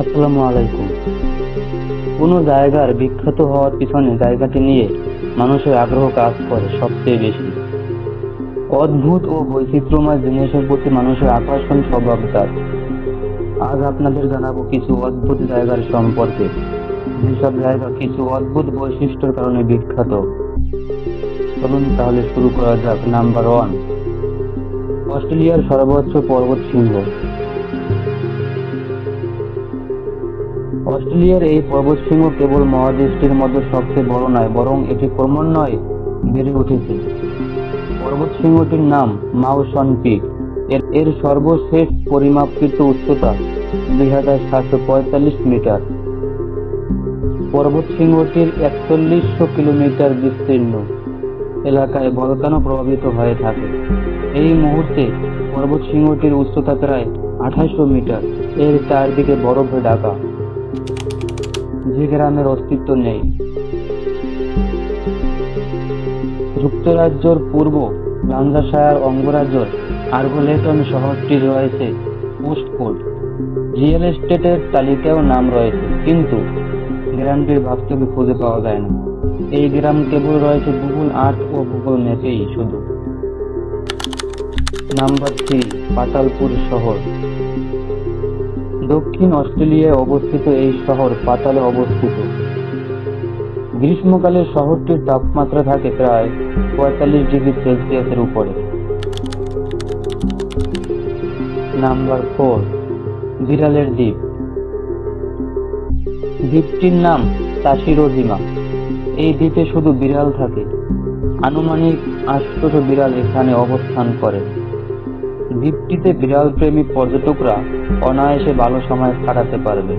আসসালামু আলাইকুম। কোনো জায়গার বিখ্যাত হওয়ার পিছনে জায়গাটি নিয়ে মানুষের আগ্রহ কাজ করে সবচেয়ে বেশি। অদ্ভুত ও বৈচিত্র্যময় জিনিসের প্রতি মানুষের আকর্ষণ স্বভাবজাত আজ আপনাদের জানাব কিছু অদ্ভুত জায়গার সম্পর্কে। যেসব জায়গা কিছু অদ্ভুত বৈশিষ্ট্যের কারণে বিখ্যাত। চলুন তাহলে শুরু করা যাক। নাম্বার ওয়ান, অস্ট্রেলিয়ার সর্বোচ্চ পর্বত শৃঙ্গ অস্ট্রেলিয়ার এই পর্বতশৃঙ্গ কেবল মহাদেশটির মধ্যে সবচেয়ে বড় নয়, বরং এটি ক্রমান্বয়ে বেড়ে উঠেছে। পর্বতশৃঙ্গটির নাম মাউসন পিক এর এর সর্বশেষ পরিমাপকৃত উচ্চতা দুই হাজার সাতশো পঁয়তাল্লিশ মিটার। পর্বতশৃঙ্গটির একচল্লিশশো কিলোমিটার বিস্তীর্ণ। এলাকায় ভলকানো প্রভাবিত হয়ে থাকে। এই মুহূর্তে পর্বতশৃঙ্গটির উচ্চতা প্রায় আঠাশশো মিটার। এর চারদিকে বরফে ঢাকা। যে গ্রামের অস্তিত্ব নেই। যুক্তরাজ্যর পূর্ব লাঞ্জাশায়ার অঙ্গরাজ্যর আর্গলেটন শহরটি রয়েছে পোস্টকোড রিয়েল এস্টেটের তালিকাও নাম রয়েছে, কিন্তু গ্রামটির বাস্তবে খুঁজে পাওয়া যায় না। এই গ্রাম কেবল রয়েছে গুগল আর্থ ও গুগল ম্যাপেই শুধু। নাম্বার থ্রি পাতালপুর শহর। দক্ষিণ অস্ট্রেলিয়ায় অবস্থিত এই শহর পাতালে অবস্থিত। গ্রীষ্মকালে শহরটির তাপমাত্রা থাকে প্রায় পঁয়তাল্লিশ ডিগ্রি সেলসিয়াসের উপরে। নাম্বার ফোর, বিড়ালের দ্বীপ। দ্বীপটির নাম তাসিরোজিমা এই দ্বীপে শুধু বিড়াল থাকে। আনুমানিক আটশোশো বিড়াল এখানে অবস্থান করে। দ্বীপটিতে বিড়াল প্রেমী পর্যটকরা অনায়াসে ভালো সময় কাটাতে পারবে।